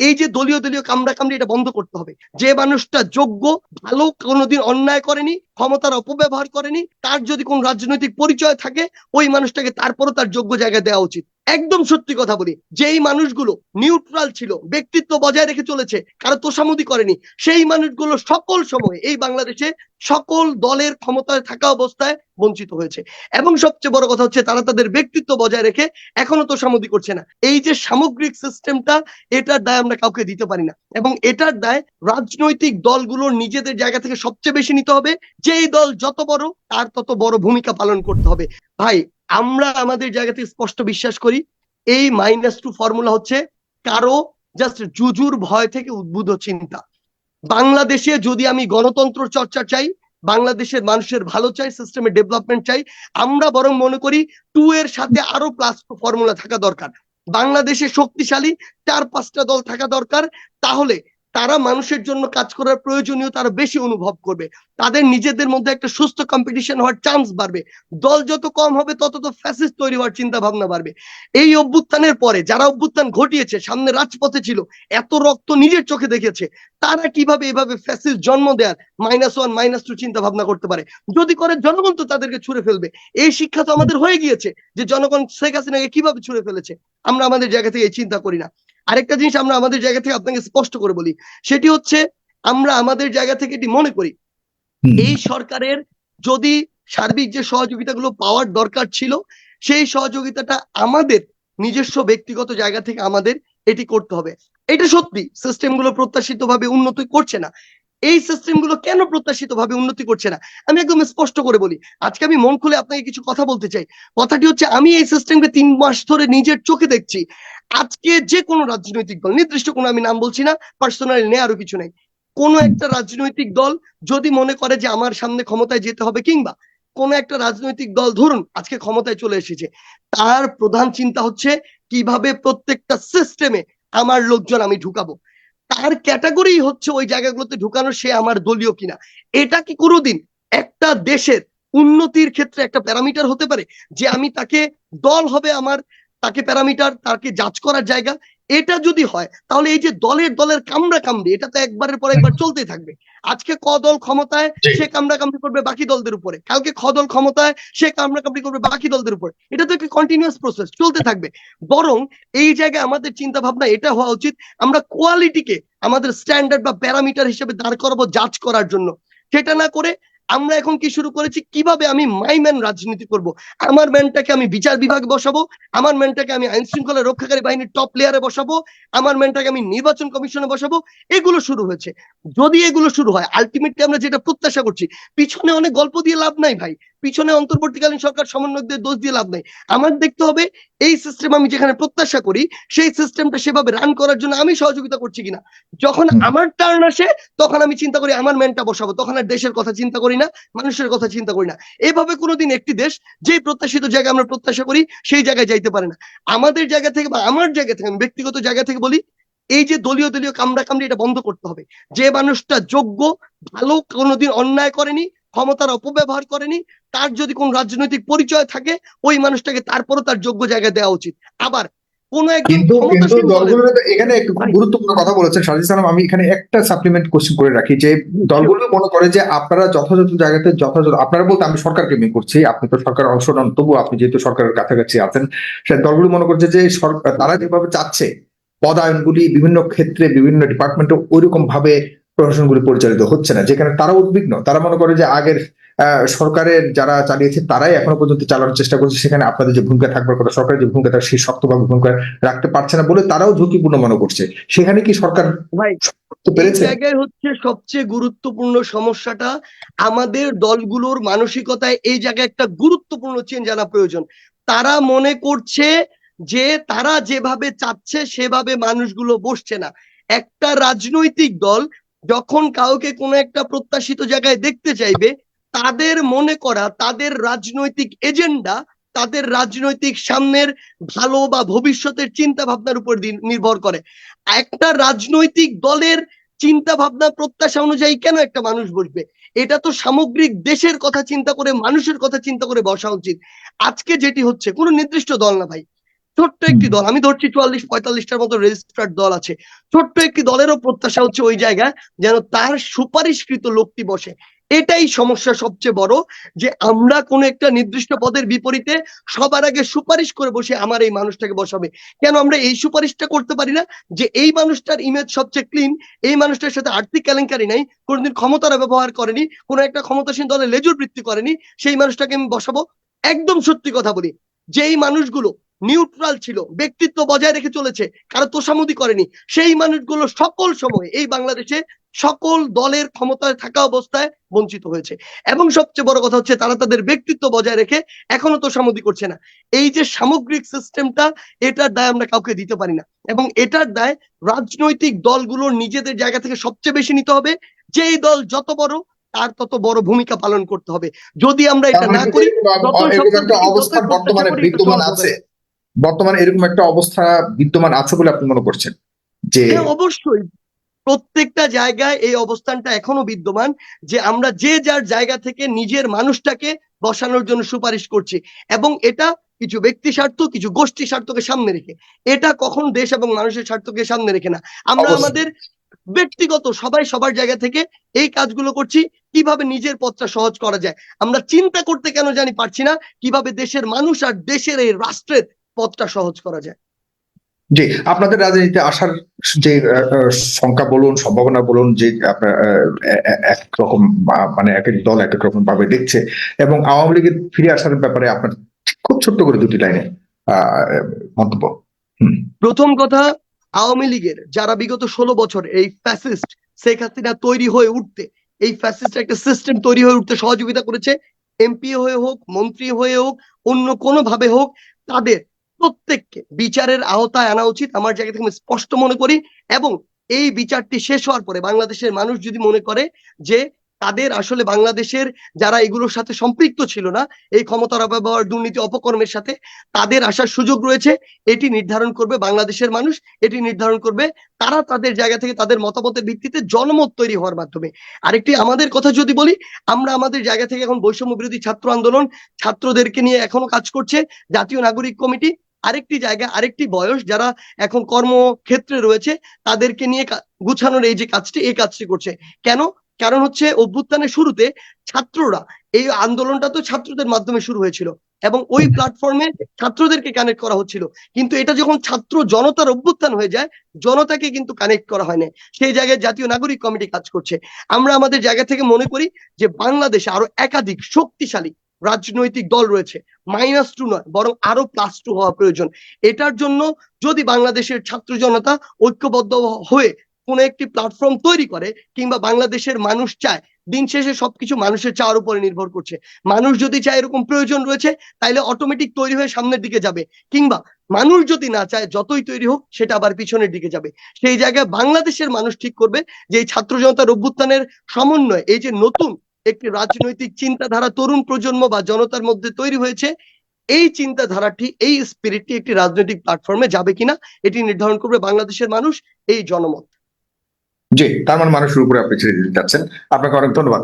এই যে দলীয় দলীয় কামড়া কামড়ি এটা বন্ধ করতে হবে। যে মানুষটা যোগ্য, ভালো, কোনোদিন অন্যায় করেনি ক্ষমতার অপব্যবহার করেনি, তার যদি কোন রাজনৈতিক পরিচয় থাকে, ওই মানুষটাকে তারপরও তার যোগ্য জায়গায় দেওয়া উচিত। একদম সত্যি কথা বলি, যেই মানুষগুলো নিউট্রাল ছিল, ব্যক্তিত্ব বজায় রেখে চলেছে, কারও তোষামতি করেনি, সেই মানুষগুলো সকল সময় এই বাংলাদেশে সকল দলের ক্ষমতায় থাকা অবস্থায় বঞ্চিত হয়েছে। এবং সবচেয়ে বড় কথা হচ্ছে, তারা তাদের ব্যক্তিত্ব বজায় রেখে এখনও তোষামতি করছে না। এই যে সামগ্রিক সিস্টেমটা এটার দায় আমরা কাউকে দিতে পারি না। এবং এটার দায় রাজনৈতিক দলগুলোর নিজেদের জায়গা থেকে সবচেয়ে বেশি নিতে হবে যেই দল যত বড়, তার তত বড় ভূমিকা পালন করতে হবে। ভাই, আমরা আমাদের জায়গাতে স্পষ্ট বিশ্বাস করি, এই মাইনাস টু ফর্মুলা হচ্ছে কারও জাস্ট জুজুর ভয় থেকে উদ্ভূত চিন্তা। বাংলাদেশে যদি আমি গণতন্ত্র চর্চা চাই, বাংলাদেশের মানুষের ভালো চাই সিস্টেমের ডেভেলপমেন্ট চাই, আমরা বরং মনে করি টু এর সাথে আরও প্লাস টু ফর্মুলা থাকা দরকার। বাংলাদেশে শক্তিশালী, চার পাঁচটা দল থাকা দরকার, তাহলে তারা মানুষের জন্য কাজ করার প্রয়োজনীয় তারা বেশি অনুভব করবে। তাদের নিজেদের মধ্যে একটা সুস্থ কম্পিটিশন হওয়ার চান্স বাড়বে। দল যত কম হবে, তত তো ফ্যাসিস্ট তৈরি হওয়ার চিন্তা ভাবনা বাড়বে। এই অভ্যুত্থানের পরে যারা অভ্যুত্থান ঘটিয়েছে, সামনে রাজপথে ছিল, এত রক্ত নিজের চোখে দেখেছে, তারা কীভাবে এভাবে ফ্যাসিস জন্ম দেওয়ার মাইনাস ওয়ান মাইনাস টু চিন্তা ভাবনা করতে পারে? যদি করে, জনগণ তো তাদেরকে ছুড়ে ফেলবে। এই শিক্ষা তো আমাদের হয়ে গিয়েছে যে জনগণ শেখ হাসিনাকে কীভাবে ছুড়ে ফেলেছে? আমরা আমাদের জায়গা থেকে এই চিন্তা করি না। আরেকটা জিনিস আমরা আমাদের জায়গা থেকে আপনাকে স্পষ্ট করে বলি সেটি হচ্ছে আমরা আমাদের জায়গা থেকে এটি মনে করি। এই সরকারের যদি সার্বিক যে সহযোগিতাগুলো পাওয়ার দরকার ছিল সেই সহযোগিতাটা আমাদের নিজস্ব ব্যক্তিগত জায়গা থেকে আমাদের এটি করতে হবে। এটা সত্যি সিস্টেমগুলো প্রত্যাশিতভাবে প্রত্যাশিত ভাবে উন্নতি করছে না। এই সিস্টেমগুলো কেন প্রত্যাশিত ভাবে উন্নতি করছে না? আমি একদম স্পষ্ট করে বলি। আজকে আমি মন খুলে আপনাকে কিছু কথা বলতে চাই। কথাটি হচ্ছে, আমি এই সিস্টেমকে তিন মাস ধরে নিজের চোখে দেখছি। আজকে যে কোনো রাজনৈতিক দল, নির্দিষ্ট কোনো আমি নাম বলছি না পার্সোনালি আরও কিছু নাই। কোন একটা রাজনৈতিক দল যদি মনে করে যে আমার সামনে ক্ষমতায় যেতে হবে কিংবা কোন একটা রাজনৈতিক দল, ধরুন আজকে ক্ষমতায় চলে এসেছে, তার প্রধান চিন্তা হচ্ছে কীভাবে প্রত্যেকটা সিস্টেমে আমার লোকজন আমি ঢুকাবো। তার ক্যাটাগরি হচ্ছে ওই জায়গাগুলোতে ঢুকানো সে আমার দলীয় কিনা। এটা কি কোনোদিন একটা দেশের উন্নতির ক্ষেত্রে একটা প্যারামিটার হতে পারে? যে আমি তাকে দল হবে আমার, তাকে প্যারামিটার, তাকে যাচ করার জায়গা এটা যদি হয় তাহলে এই যে দলের দলের কামড়া কামড়ি এটা তো একবারের পর একবার চলতেই থাকবে। আজকে ক দল ক্ষমতায় সে কামড়া কামড়ি করবে বাকি দলদের উপরে। কালকে খ দল ক্ষমতায় সে কামড়া কামড়ি করবে বাকি দলদের উপরে। এটা তো একটা কন্টিনিউয়াস প্রসেস চলতে থাকবে। বরং এই জায়গায় আমাদের চিন্তা ভাবনা এটা হওয়া উচিত আমরা কোয়ালিটিকে আমাদের স্ট্যান্ডার্ড বা প্যারামিটার হিসেবে দাঁড় করাবো জাজ করার জন্য। সেটা না করে আমরা এখন কি শুরু করেছি? কীভাবে আমি মাই ম্যান রাজনীতি করব? আমার ম্যানটাকে আমি বিচার বিভাগে বসাবো? আমার ম্যানটাকে আমি আইন শৃঙ্খলা রক্ষাকারী বাহিনীর টপ লেয়ারে বসাবো? আমার ম্যানটাকে আমি নির্বাচন কমিশনে বসাবো? এগুলো শুরু হয়েছে। যদি এগুলো শুরু হয় আলটিমেটলি আমরা যেটা প্রত্যাশা করছি, পিছনে অনেক গল্প দিয়ে লাভ নাই ভাই। পিছনে অন্তর্বর্তীকালীন সরকার সমন্বয়কদের দোষ দিয়ে লাভ নাই। আমার দেখতে হবে এই সিস্টেম আমি যেখানে প্রত্যাশা করি সেই সিস্টেমটা সেভাবে রান করার জন্য আমি সহযোগিতা করছি কিনা। যখন আমার টার্ন আসে তখন আমি চিন্তা করি আমার ম্যানটা বসাবো। তখন আর দেশের কথা চিন্তা করি না মানুষের কথা চিন্তা করি না। এভাবে কোনোদিন একটি দেশ যে প্রত্যাশিত জায়গায় আমরা প্রত্যাশা করি সেই জায়গায় যাইতে পারে না। আমাদের জায়গা থেকে বা আমার জায়গা থেকে আমি ব্যক্তিগত জায়গা থেকে বলি এই যে দলীয় দলীয় কামড়া কামড়ি এটা বন্ধ করতে হবে। যে মানুষটা যোগ্য ভালো কোনোদিন অন্যায় করেনি ক্ষমতার অপব্যবহার করেনি তার যদি কোন রাজনৈতিক পরিচয় থাকে ওই মানুষটাকে তারপরও তার যোগ্য জায়গায় দেওয়া উচিত আবার কোন একজন এখানে ভাই। গুরুত্বপূর্ণ কথা বলেছেন সাজিদ সালাম আমি এখানে একটা সাপ্লিমেন্ট কোশ্চেন করে রাখি যে দলগুলো মনে করে যে আপনারা যথাযথ জায়গাতে যথাযথ আপনারা বলতে আমি সরকারকে মিন করছি আপনি তো সরকার অংশ নন তবু আপনি যেহেতু সরকারের কাছাকাছি আছেন সে দলগুলো মনে করছে যে সরকার তারা যেভাবে চাচ্ছে পদায়নগুলি বিভিন্ন ক্ষেত্রে বিভিন্ন ডিপার্টমেন্টে ওইরকম ভাবে প্রশাসনগুলি পরিচালিত হচ্ছে না যেখানে তারা উদ্বিগ্ন। তারা মনে করে যে আগের সরকারের যারা চালিয়েছে তারাই এখনও পর্যন্ত চালানোর চেষ্টা করছে সেখানে আপনাদের যে ভূমিকা থাকবার কথা সরকারের যে ভূমিকা থাকে সেই শক্তভাবে ভূমিকা রাখতে পারছে না বলে তারাও ঝুঁকিপূর্ণ মনে করছে। সেখানে কি সরকার পেরেছে? জায়গায় হচ্ছে সবচেয়ে গুরুত্বপূর্ণ সমস্যাটা আমাদের দলগুলোর মানসিকতায় এই জায়গায় একটা গুরুত্বপূর্ণ চেঞ্জ আনা প্রয়োজন। তারা মনে করছে যে তারা যেভাবে চাচ্ছে সেভাবে মানুষগুলো বসছে না। একটা রাজনৈতিক দল যখন কাউকে কোনো একটা প্রত্যাশিত জায়গায় দেখতে চাইবে, তাদের মনে করা, তাদের রাজনৈতিক এজেন্ডা, তাদের রাজনৈতিক সামনের ভালো বা ভবিষ্যতের চিন্তা ভাবনার উপর নির্ভর করে। একটা রাজনৈতিক দলের চিন্তা ভাবনা প্রত্যাশা অনুযায়ী কেন একটা মানুষ বসবে? এটা তো সামগ্রিক দেশের কথা চিন্তা করে, মানুষের কথা চিন্তা করে বসা উচিত। আজকে যেটি হচ্ছে, কোনো নির্দিষ্ট দল না ভাই। ছোট্ট একটি দল আমি ধরছি চুয়াল্লিশ পঁয়তাল্লিশটার মতো রেজিস্টার্ড দল আছে। ছোট্ট একটি দলেরও প্রত্যাশা হচ্ছে ওই জায়গায় যেন তার সুপারিশকৃত লোকটি বসে। এটাই সমস্যা সবচেয়ে বড় যে আমরা কোনো একটা নির্দিষ্ট পদের বিপরীতে সবার আগে সুপারিশ করে বসে আমার এই মানুষটাকে বসাবে। কেন আমরা এই সুপারিশটা করতে পারি না? যে এই মানুষটার ইমেজ সবচেয়ে ক্লিন এই মানুষটার সাথে আর্থিক কেলেঙ্কারি নাই কোনোদিন ক্ষমতার ব্যবহার করেনি কোনো একটা ক্ষমতাসীন দলে লেজুর বৃত্তি করেনি সেই মানুষটাকে আমি বসাবো। একদম সত্যি কথা বলি যেই মানুষগুলো নিউট্রাল ছিল ব্যক্তিত্ব বজায় রেখে চলেছে কারও তোষামতি করেনি। সেই মানুষগুলো সকল সময় এই বাংলাদেশে সকল দলের ক্ষমতায় থাকা অবস্থায় বঞ্চিত হয়েছে। এবং সবচেয়ে বড় কথা হচ্ছে তারা তাদের ব্যক্তিত্ব বজায় রেখে এখনও তোষামতি করছে না। এই যে সামগ্রিক সিস্টেমটা এটার দায় আমরা কাউকে দিতে পারি না। এবং এটার দায় রাজনৈতিক দলগুলোর নিজেদের জায়গা থেকে সবচেয়ে বেশি নিতে হবে। যেই দল যত বড় তার তত বড় ভূমিকা পালন করতে হবে। যদি আমরা এটা না করি অবস্থা বর্তমানে বিদ্যমান আছে। বর্তমানে এরকম একটা অবস্থা বিদ্যমান আছে বলে আপনি মনে করছেন? যে হ্যাঁ অবশ্যই। প্রত্যেকটা জায়গায় এই অবস্থানটা এখনও বিদ্যমান যে আমরা যে যার জায়গা থেকে নিজের মানুষটাকে বসানোর জন্য সুপারিশ করছি এবং এটা কিছু ব্যক্তি স্বার্থ কিছু গোষ্ঠী স্বার্থকে সামনে রেখে। এটা কখন দেশ এবং মানুষের স্বার্থকে সামনে রেখে না। আমরা আমাদের ব্যক্তিগত সবাই সবার জায়গা থেকে এই কাজগুলো করছি কীভাবে নিজের পথটা সহজ করা যায়। আমরা চিন্তা করতে কেন জানি পারছি না কীভাবে দেশের মানুষ আর দেশের এই রাষ্ট্রের পথটা সহজ করা যায়। যে আপনাদের রাজনীতিতে আসার যে সংখ্যা বলুন সম্ভাবনা বলুন যে আপনার এক রকম মানে এক এক দল এক এক রকম ভাবে দেখছে এবং আওয়ামী লীগের ফিরে আসার ব্যাপারে আপনার খুব ছোট্ট করে দুটি লাইনে মন্তব্য। প্রথম কথা আওয়ামী লীগের যারা বিগত ষোলো বছর এই ফ্যাসিস্ট শেখ হাসিনা তৈরি হয়ে উঠতে এই ফ্যাসিস্ট একটা সিস্টেম তৈরি হয়ে উঠতে সহযোগিতা করেছে এমপি হয়ে হোক মন্ত্রী হয়ে হোক অন্য কোনো ভাবে হোক তাদের প্রত্যেককে বিচারের আওতায় আনা উচিত। আমার জায়গা থেকে আমি স্পষ্ট মনে করি এবং এই বিচারটি শেষ হওয়ার পরে বাংলাদেশের মানুষ যদি মনে করে যে তাদের আসলে বাংলাদেশের যারা এগুলোর সাথে সম্পৃক্ত ছিল না, এই ক্ষমতার অপব্যবহার দুর্নীতি, অপকর্মের সাথে তাদের আসার সুযোগ রয়েছে, এটি নির্ধারণ করবে বাংলাদেশের মানুষ, এটি নির্ধারণ করবে তারা তাদের জায়গা থেকে তাদের মতামতের ভিত্তিতে জনমত তৈরি হওয়ার মাধ্যমে। আরেকটি আমাদের কথা যদি বলি, আমরা আমাদের জায়গা থেকে এখন বৈষম্য বিরোধী ছাত্র আন্দোলন ছাত্রদেরকে নিয়ে এখনও কাজ করছে, জাতীয় নাগরিক কমিটি আরেকটি জায়গা, আরেকটি বয়স যারা এখন কর্মক্ষেত্রে রয়েছে, তাদেরকে নিয়ে গুছানোর এই যে কাজটি, এই কাজটি করছে। কেন? কারণ হচ্ছে অভ্যুত্থানের শুরুতে ছাত্ররা, এই আন্দোলনটা তো ছাত্রদের মাধ্যমে শুরু হয়েছিল এবং ওই প্ল্যাটফর্মে ছাত্রদেরকে কানেক্ট করা হচ্ছিল। কিন্তু এটা যখন ছাত্র জনতার অভ্যুত্থান হয়ে যায়, জনতাকে কিন্তু কানেক্ট করা হয় না সেই জায়গায় জাতীয় নাগরিক কমিটি কাজ করছে। আমরা আমাদের জায়গা থেকে মনে করি যে বাংলাদেশে আরও একাধিক শক্তিশালী রাজনৈতিক দল রয়েছে। মাইনাস টু নয়, বরং আরও প্লাস টু হওয়া প্রয়োজন। এটার জন্য যদি বাংলাদেশের ছাত্র জনতা ঐক্যবদ্ধ হয়ে কোনো একটি প্ল্যাটফর্ম তৈরি করে, কিংবা বাংলাদেশের মানুষ চায়, দিন শেষে সবকিছু মানুষের চাওয়ার উপরে নির্ভর করছে। মানুষ যদি চায় এরকম প্রয়োজন রয়েছে, তাইলে অটোমেটিক তৈরি হয়ে সামনের দিকে যাবে। কিংবা মানুষ যদি না চায়, যতই তৈরি হোক, সেটা আবার পিছনের দিকে যাবে। সেই জায়গায় বাংলাদেশের মানুষ ঠিক করবে যে এই ছাত্র জনতার অভ্যুত্থানের সমন্বয়, এই যে নতুন একটি রাজনৈতিক চিন্তাধারা তরুণ প্রজন্ম বা জনতার মধ্যে তৈরি হয়েছে। এই চিন্তাধারাটি, এই স্পিরিটটি একটি রাজনৈতিক প্ল্যাটফর্মে যাবে কিনা, এটি নির্ধারণ করবে বাংলাদেশের মানুষ এই জনমত। জি, তার মানে মানুষের উপরে আপনি ছেড়ে দিতে চাচ্ছেন। আপনাকে অনেক ধন্যবাদ।